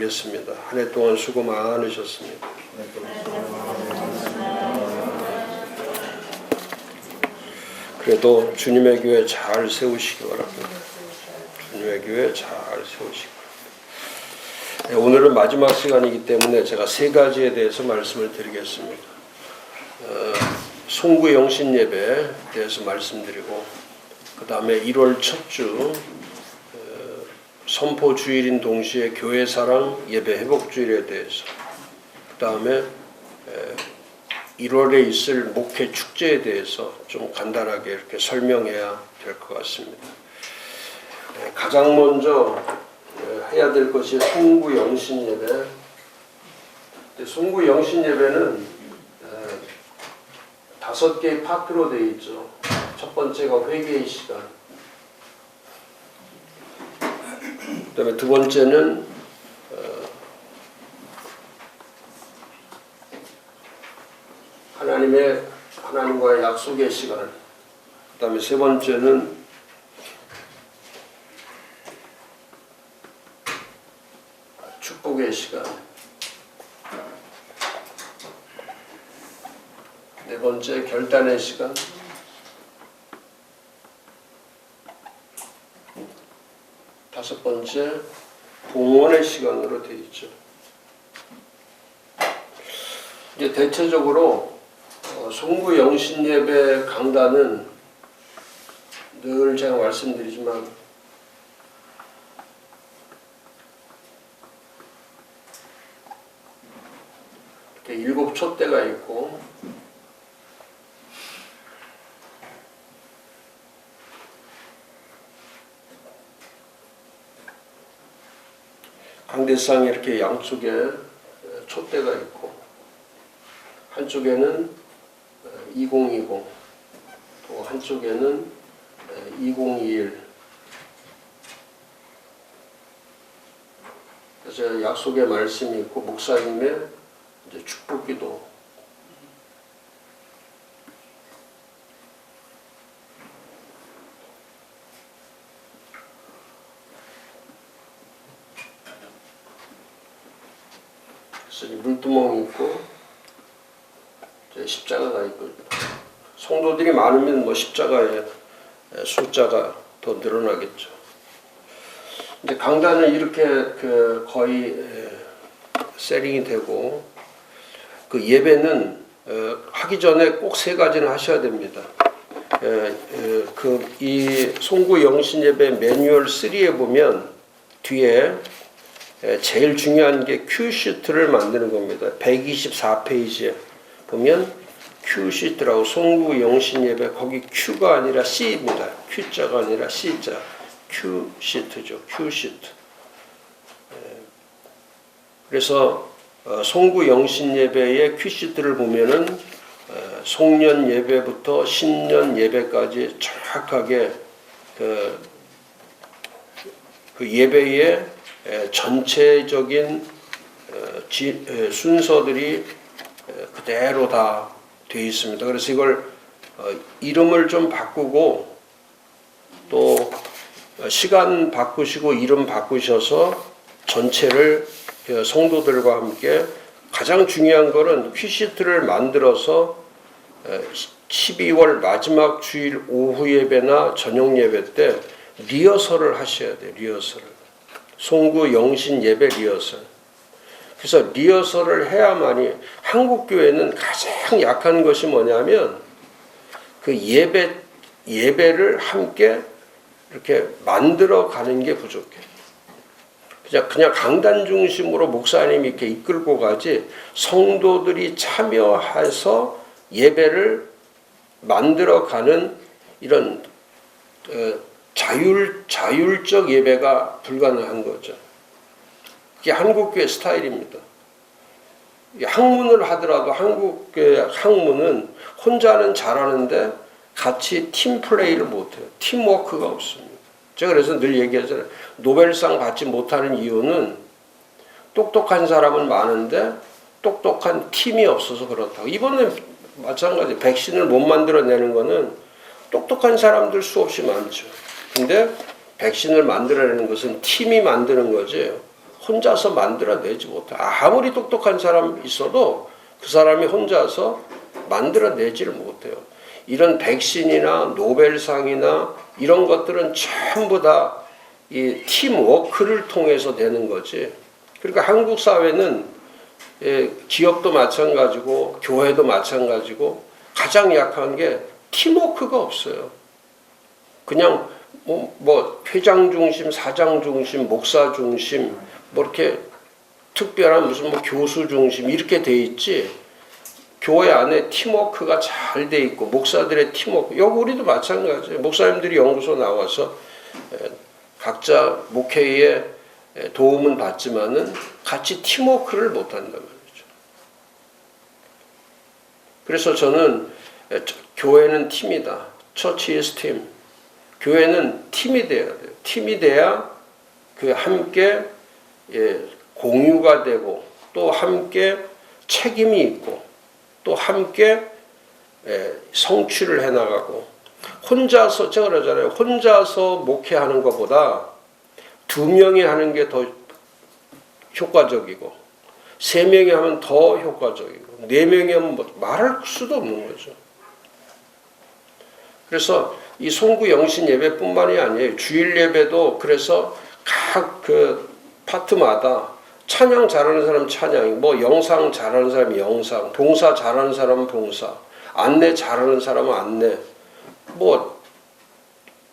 나누겠습니다. 한 해 동안 수고 많으셨습니다. 그래도 주님의 교회 잘 세우시기 바랍니다. 주님의 교회 잘 세우시기 바랍니다. 네, 오늘은 마지막 시간이기 때문에 제가 세 가지에 대해서 말씀을 드리겠습니다. 어, 송구 영신 예배에 대해서 말씀드리고 그 다음에 1월 첫주 어, 선포 주일인 동시에 교회 사랑 예배 회복 주일에 대해서 그 다음에 1월에 있을 목회 축제에 대해서 좀 간단하게 이렇게 설명해야 될 것 같습니다. 에, 가장 먼저 에, 해야 될 것이 송구 영신 예배. 송구 영신 예배는 에, 다섯 개의 파트로 되어 있죠. 첫 번째가 회개의 시간. 그다음에 두 번째는 어, 하나님의 하나님과의 약속의 시간. 그다음에 세 번째는 축복의 시간. 네 번째 결단의 시간. 다섯 번째 봉헌의 시간으로 되어 있죠. 이제 대체적으로 어, 송구 영신 예배 강단은 늘 제가 말씀드리지만 이렇게 일곱 촛대가 있고 강대상에 이렇게 양쪽에 촛대가 있고 한쪽에는 2020, 또 한쪽에는 2021. 그래서 약속의 말씀이 있고 목사님의 축복기도. 그래서 이 물두멍이 있고 이제 십자가가 있고 성도들이 많으면 뭐 십자가의 숫자가 더 늘어나겠죠. 근데 강단은 이렇게 그 거의 세링이 되고 그 예배는 어, 하기 전에 꼭 세 가지는 하셔야 됩니다. 그 이 송구 영신 예배 매뉴얼 3에 보면 뒤에 제일 중요한 게 큐시트를 만드는 겁니다. 124페이지에 보면 큐시트라고 송구 영신 예배 거기 Q가 아니라 C입니다. Q자가 아니라 C자. 큐시트죠. 큐시트. 그래서 어, 송구 영신 예배의 큐시트를 보면은 어, 송년 예배부터 신년 예배까지 정확하게 그, 그 예배의 전체적인 어, 순서들이 그대로 다 되어 있습니다. 그래서 이걸 이름을 좀 바꾸고 또 시간 바꾸시고 이름 바꾸셔서 전체를 그 성도들과 함께 가장 중요한 것은 퀴시트를 만들어서 12월 마지막 주일 오후 예배나 저녁 예배 때 리허설을 하셔야 돼요. 리허설을. 송구 영신 예배 리허설. 그래서 리허설을 해야만이 한국 교회는 가장 약한 것이 뭐냐면 그 예배 예배를 함께 이렇게 만들어 가는 게 부족해. 그냥 그냥 강단 중심으로 목사님이 이렇게 이끌고 가지 성도들이 참여해서 예배를 만들어 가는 이런 어, 자율 자율적 예배가 불가능한 거죠. 이게 한국교회 스타일입니다. 학문을 하더라도 한국교회 학문은 혼자는 잘하는데 같이 팀 플레이를 못해요. 팀워크가 없습니다. 제가 그래서 늘 얘기하잖아요. 노벨상 받지 못하는 이유는 똑똑한 사람은 많은데 똑똑한 팀이 없어서 그렇다고. 이번에 마찬가지 백신을 못 만들어내는 거는 똑똑한 사람들 수없이 많죠. 근데 백신을 만들어내는 것은 팀이 만드는 거지 혼자서 만들어내지 못해. 아무리 똑똑한 사람 있어도 그 사람이 혼자서 만들어내지를 못해요. 이런 백신이나 노벨상이나 이런 것들은 전부 다 이 팀워크를 통해서 되는 거지. 그러니까 한국 사회는 예, 기업도 마찬가지고 교회도 마찬가지고 가장 약한 게 팀워크가 없어요. 그냥 뭐, 뭐 회장 중심, 사장 중심, 목사 중심 뭐 이렇게 특별한 무슨 뭐 교수 중심 이렇게 돼 있지. 교회 안에 팀워크가 잘 돼 있고 목사들의 팀워크 여기 우리도 마찬가지예요. 목사님들이 연구소 나와서 에, 각자 목회에 에, 도움은 받지만은 같이 팀워크를 못 한단 말이죠. 그래서 저는 교회는 팀이다. 처치 is 팀. 교회는 팀이 돼야 돼요. 팀이 돼야 그 함께 예, 공유가 되고 또 함께 책임이 있고 또 함께 예, 성취를 해나가고 혼자서 제가 그러잖아요. 혼자서 목회하는 것보다 두 명이 하는 게 더 효과적이고 세 명이 하면 더 효과적이고 네 명이 하면 뭐 말할 수도 없는 거죠. 그래서 이 송구 영신 예배뿐만이 아니에요. 주일 예배도 그래서 각그 파트마다 찬양 잘하는 사람 찬양, 뭐 영상 잘하는 사람이 영상, 봉사 잘하는 사람은 봉사, 안내 잘하는 사람은 안내, 뭐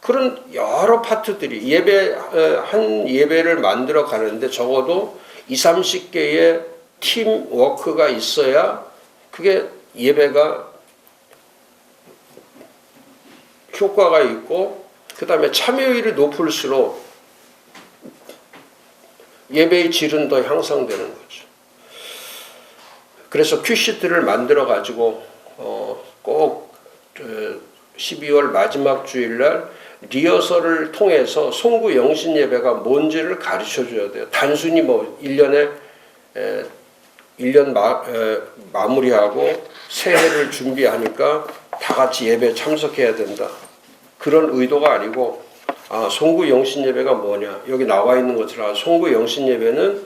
그런 여러 파트들이 예배 어, 한 예배를 만들어 가는데 적어도 2, 30개의 팀 워크가 있어야 그게 예배가 효과가 있고 그다음에 참여율이 높을수록 예배의 질은 더 향상되는 거죠. 그래서 큐시트를 만들어 가지고 어, 꼭 12월 마지막 주일날 리허설을 통해서 송구 영신 예배가 뭔지를 가르쳐 줘야 돼요. 단순히 뭐 1년에 에, 1년 마, 에, 마무리하고 새해를 준비하니까 다 같이 예배 참석해야 된다. 그런 의도가 아니고 아, 송구 영신 예배가 뭐냐? 여기 나와 있는 것처럼 아, 송구 영신 예배는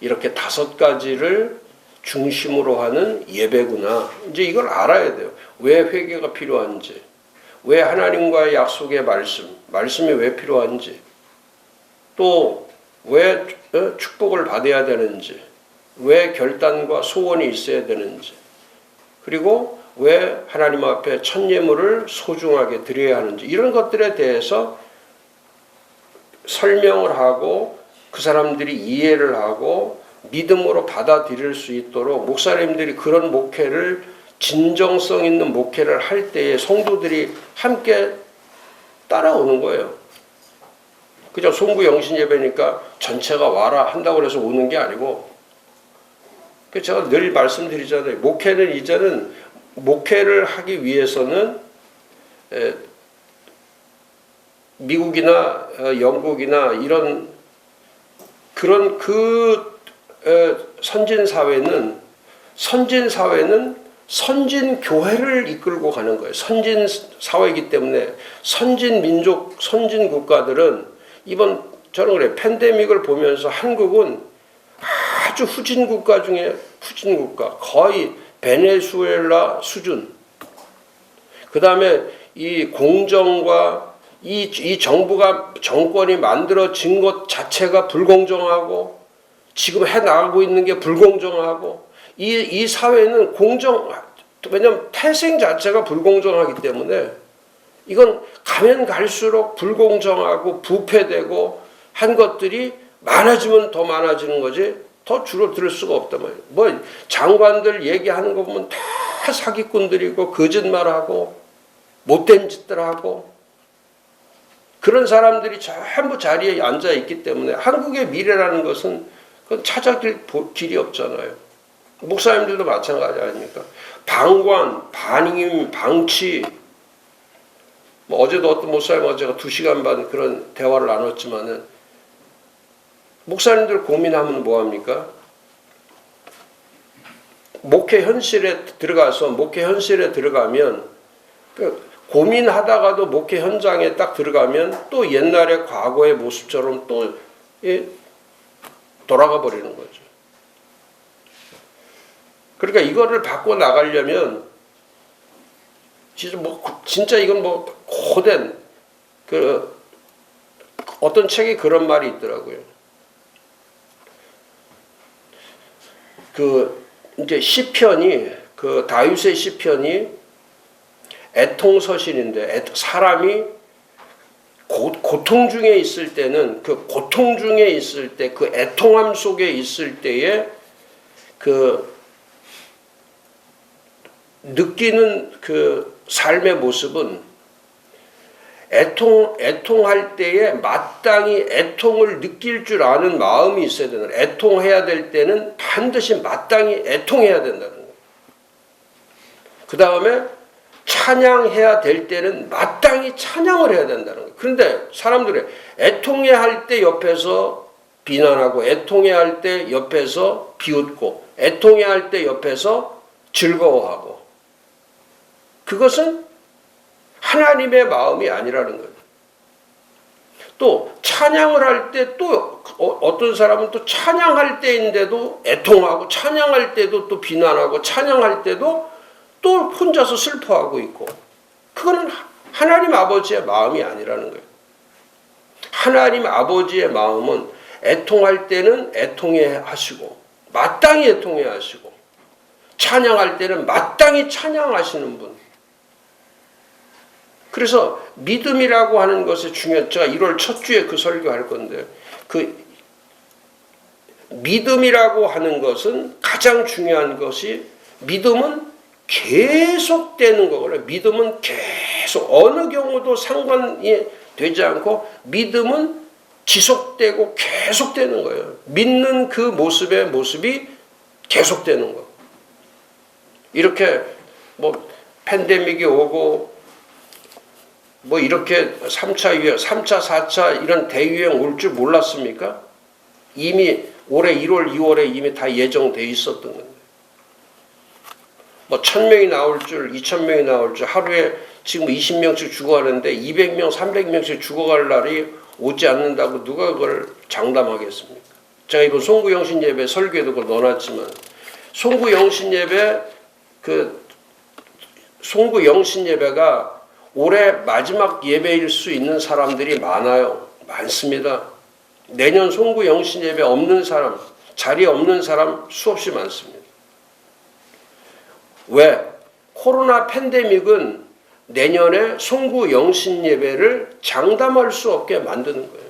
이렇게 다섯 가지를 중심으로 하는 예배구나. 이제 이걸 알아야 돼요. 왜 회개가 필요한지, 왜 하나님과의 약속의 말씀, 말씀이 왜 필요한지, 또 왜 축복을 받아야 되는지, 왜 결단과 소원이 있어야 되는지, 그리고 왜 하나님 앞에 첫 예물을 소중하게 드려야 하는지 이런 것들에 대해서 설명을 하고 그 사람들이 이해를 하고 믿음으로 받아들일 수 있도록 목사님들이 그런 목회를 진정성 있는 목회를 할 때에 성도들이 함께 따라오는 거예요. 그죠? 송구 영신 예배니까 전체가 와라 한다고 해서 오는 게 아니고 그 제가 늘 말씀드리잖아요. 목회는 이제는 목회를 하기 위해서는 에, 미국이나 어, 영국이나 이런 그런 그 에, 선진 사회는 선진 사회는 선진 교회를 이끌고 가는 거예요. 선진 사회이기 때문에 선진 민족, 선진 국가들은 이번 저는 그래 팬데믹을 보면서 한국은 아주 후진 국가 중에 후진 국가 거의 베네수엘라 수준. 그 다음에 이 공정과 이, 이 정부가 정권이 만들어진 것 자체가 불공정하고 지금 해 나가고 있는 게 불공정하고 이, 이 사회는 공정, 왜냐면 태생 자체가 불공정하기 때문에 이건 가면 갈수록 불공정하고 부패되고 한 것들이 많아지면 더 많아지는 거지 더 줄어들 수가 없단 말이에요. 뭐 장관들 얘기하는 거 보면 다 사기꾼들이고 거짓말하고 못된 짓들 하고 그런 사람들이 전부 자리에 앉아 있기 때문에 한국의 미래라는 것은 그건 찾아길 길이 없잖아요. 목사님들도 마찬가지 아닙니까? 방관, 반임, 방치. 뭐 어제도 어떤 목사님하고 제가 두 시간 반 그런 대화를 나눴지만은 목사님들 고민하면 뭐 합니까? 목회 현실에 들어가서 목회 현실에 들어가면 그 고민하다가도 목회 현장에 딱 들어가면 또 옛날의 과거의 모습처럼 또 예, 돌아가 버리는 거죠. 그러니까 이거를 바꿔 나가려면 진짜 뭐 진짜 이건 뭐 고된 그 어떤 책에 그런 말이 있더라고요. 그 이제 시편이 그 다윗의 시편이 애통서신인데 애- 사람이 고, 고통 중에 있을 때는 그 고통 중에 있을 때 그 애통함 속에 있을 때에 그 느끼는 그 삶의 모습은 애통 애통할 때에 마땅히 애통을 느낄 줄 아는 마음이 있어야 되는. 애통해야 될 때는 반드시 마땅히 애통해야 된다는 거예요. 그 다음에 찬양해야 될 때는 마땅히 찬양을 해야 된다는 거예요. 그런데 사람들이 애통해 할 때 옆에서 비난하고 애통해 할 때 옆에서 비웃고 애통해 할 때 옆에서 즐거워하고 그것은 하나님의 마음이 아니라는 거예요. 또 찬양을 할 때 또 어떤 사람은 또 찬양할 때인데도 애통하고 찬양할 때도 또 비난하고 찬양할 때도 또 혼자서 슬퍼하고 있고 그거는 하나님 아버지의 마음이 아니라는 거예요. 하나님 아버지의 마음은 애통할 때는 애통해 하시고 마땅히 애통해 하시고 찬양할 때는 마땅히 찬양하시는 분. 그래서 믿음이라고 하는 것의 중요한 제가 1월 첫 주에 그 설교할 건데 그 믿음이라고 하는 것은 가장 중요한 것이 믿음은 계속되는 거거든요. 믿음은 계속 어느 경우도 상관이 되지 않고 믿음은 지속되고 계속되는 거예요. 믿는 그 모습의 모습이 계속되는 거. 이렇게 뭐 팬데믹이 오고 뭐 이렇게 3차 유행, 3차, 4차 이런 대유행 올 줄 몰랐습니까? 이미 올해 1월, 2월에 이미 다 예정돼 있었던 건데. 뭐 1000명이 나올 줄, 2000명이 나올 줄 하루에 지금 20명씩 죽어가는데 200명, 300명씩 죽어갈 날이 오지 않는다고 누가 그걸 장담하겠습니까? 제가 이번 송구영신 예배 설교에도 그걸 넣어놨지만 송구영신 예배 그 송구영신 예배가 올해 마지막 예배일 수 있는 사람들이 많아요. 많습니다. 내년 송구 영신 예배 없는 사람, 자리 없는 사람 수없이 많습니다. 왜? 코로나 팬데믹은 내년에 송구 영신 예배를 장담할 수 없게 만드는 거예요.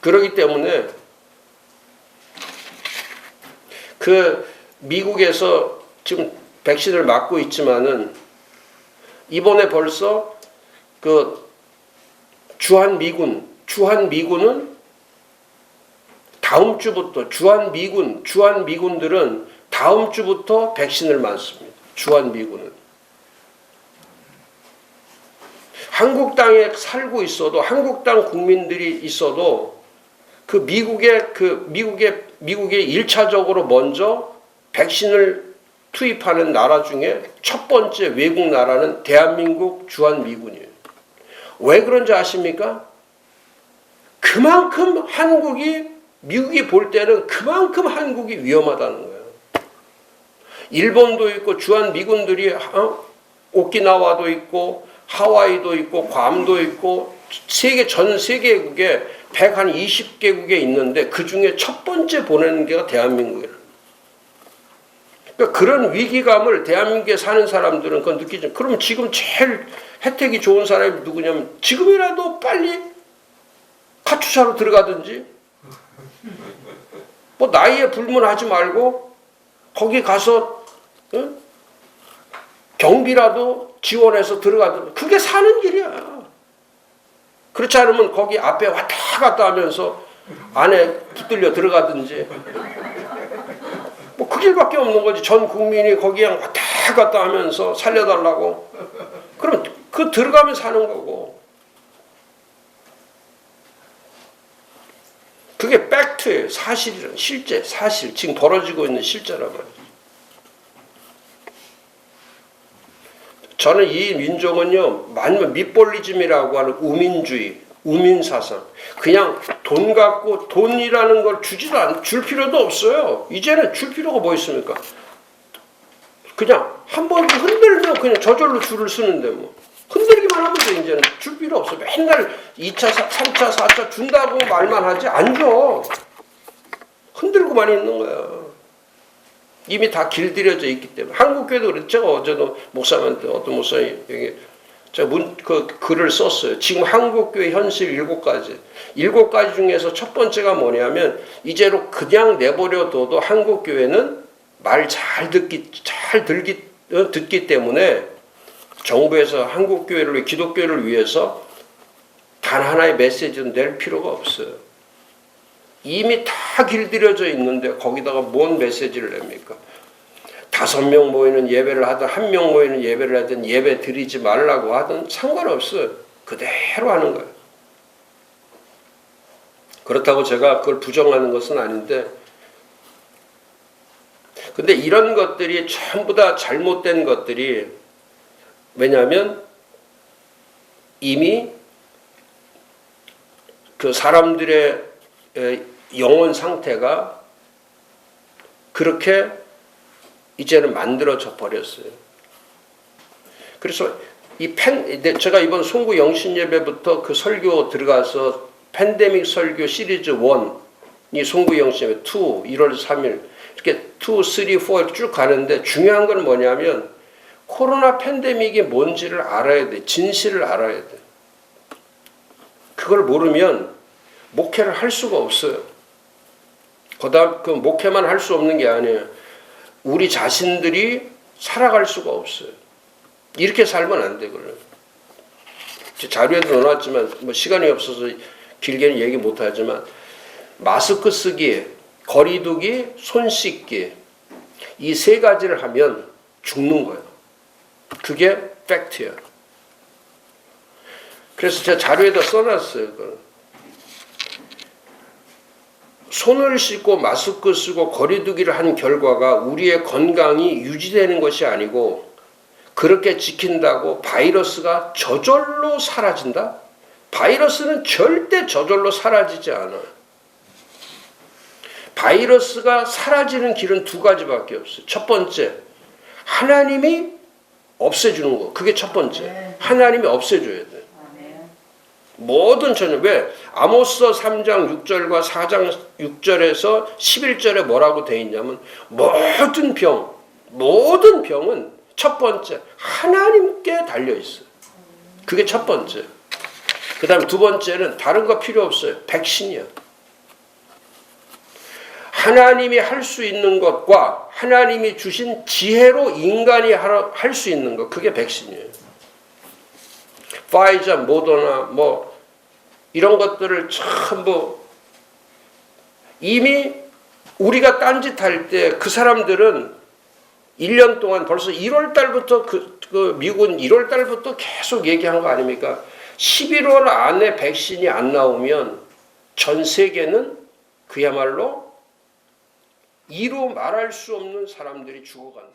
그렇기 때문에 그 미국에서 지금 백신을 맞고 있지만은 이번에 벌써 그 주한 미군, 주한 미군은 다음 주부터 주한 미군, 주한 미군들은 다음 주부터 백신을 맞습니다. 주한 미군은 한국 땅에 살고 있어도 한국 땅 국민들이 있어도 그 미국의 그 미국의 미국의 일차적으로 먼저 백신을 투입하는 나라 중에 첫 번째 외국 나라는 대한민국 주한미군이에요. 왜 그런지 아십니까? 그만큼 한국이 미국이 볼 때는 그만큼 한국이 위험하다는 거예요. 일본도 있고 주한 미군들이 어? 오키나와도 있고 하와이도 있고 괌도 있고 세계 전 세계국에 120개국에 있는데 그 중에 첫 번째 보내는 게가 대한민국이에요. 그러니까 그런 위기감을 대한민국에 사는 사람들은 그건 느끼죠. 그럼 지금 제일 혜택이 좋은 사람이 누구냐면 지금이라도 빨리 카투사로 들어가든지 뭐 나이에 불문하지 말고 거기 가서 응? 경비라도 지원해서 들어가든 그게 사는 길이야. 그렇지 않으면 거기 앞에 왔다 갔다 하면서 안에 붙들려 들어가든지 뭐 그 길밖에 없는 거지. 전 국민이 거기 그냥 왔다 갔다 하면서 살려달라고. 그럼 그 들어가면 사는 거고. 그게 팩트예요. 사실이란 실제 사실 지금 벌어지고 있는 말이죠. 저는 이 민족은요, 만면 밑볼리즘이라고 하는 우민주의, 우민 사상. 그냥 돈 갖고 돈이라는 걸 주지도 않, 줄 필요도 없어요. 이제는 줄 필요가 뭐 있습니까? 그냥 한 번 흔들면 그냥 저절로 줄을 쓰는데 뭐. 흔들기만 하면 돼, 이제는. 줄 필요 없어. 맨날 2차, 3차, 4차 준다고 말만 하지, 안 줘. 흔들고만 있는 거야. 이미 다 길들여져 있기 때문에. 한국 교회도 그랬죠. 제가 어제도 목사님한테 어떤 여기 제가 문, 그 글을 썼어요. 지금 한국 교회 현실 일곱 가지. 일곱 가지 중에서 첫 번째가 뭐냐면 이제로 그냥 내버려둬도 한국 교회는 말 잘 듣기 잘 들기 어, 듣기 때문에 정부에서 한국 교회를 위해 기독교를 위해서 단 하나의 메시지는 낼 필요가 없어요. 이미 다 길들여져 있는데 거기다가 뭔 메시지를 냅니까? 다섯 명 모이는 예배를 하든 한 명 모이는 예배를 하든 예배 드리지 말라고 하든 상관없어요. 그대로 하는 거예요. 그렇다고 제가 그걸 부정하는 것은 아닌데 근데 이런 것들이 전부 다 잘못된 것들이 왜냐하면 이미 그 사람들의 에, 영혼 상태가 그렇게 이제는 만들어져 버렸어요. 그래서 이 팬, 네, 제가 이번 송구 영신 예배부터 그 설교 들어가서 팬데믹 설교 시리즈 1이 송구 영신 예배 2, 1월 3일 이렇게 2, 3, 4 이렇게 쭉 가는데 중요한 건 뭐냐면 코로나 팬데믹이 뭔지를 알아야 돼. 진실을 알아야 돼. 그걸 모르면 목회를 할 수가 없어요. 그다음 그 목회만 할 수 없는 게 아니에요. 우리 자신들이 살아갈 수가 없어요. 이렇게 살면 안 되거든요. 자료에도 넣어놨지만 뭐 시간이 없어서 길게는 얘기 못하지만 마스크 쓰기, 거리두기, 손 씻기 이 세 가지를 하면 죽는 거예요. 그게 팩트예요. 그래서 제가 자료에다 써놨어요. 그걸. 손을 씻고 마스크 쓰고 거리두기를 한 결과가 우리의 건강이 유지되는 것이 아니고 그렇게 지킨다고 바이러스가 저절로 사라진다? 바이러스는 절대 저절로 사라지지 않아요. 바이러스가 사라지는 길은 두 가지밖에 없어요. 첫 번째, 하나님이 없애주는 거. 그게 첫 번째. 하나님이 없애줘야 돼. 모든 전혀 왜 아모스 3장 6절과 4장 6절에서 11절에 뭐라고 돼 있냐면 모든 병 모든 병은 첫 번째 하나님께 달려 있어요. 그게 첫 번째. 그다음 두 번째는 다른 거 필요 없어요. 백신이야. 하나님이 할 수 있는 것과 하나님이 주신 지혜로 인간이 할 수 있는 것 그게 백신이에요. 파이자, 모더나 뭐 이런 것들을 전부 이미 우리가 딴짓할 때 그 사람들은 1년 동안 벌써 1월 달부터 그, 그 미국은 1월 달부터 계속 얘기한 거 아닙니까? 11월 안에 백신이 안 나오면 전 세계는 그야말로 이루 말할 수 없는 사람들이 죽어간다.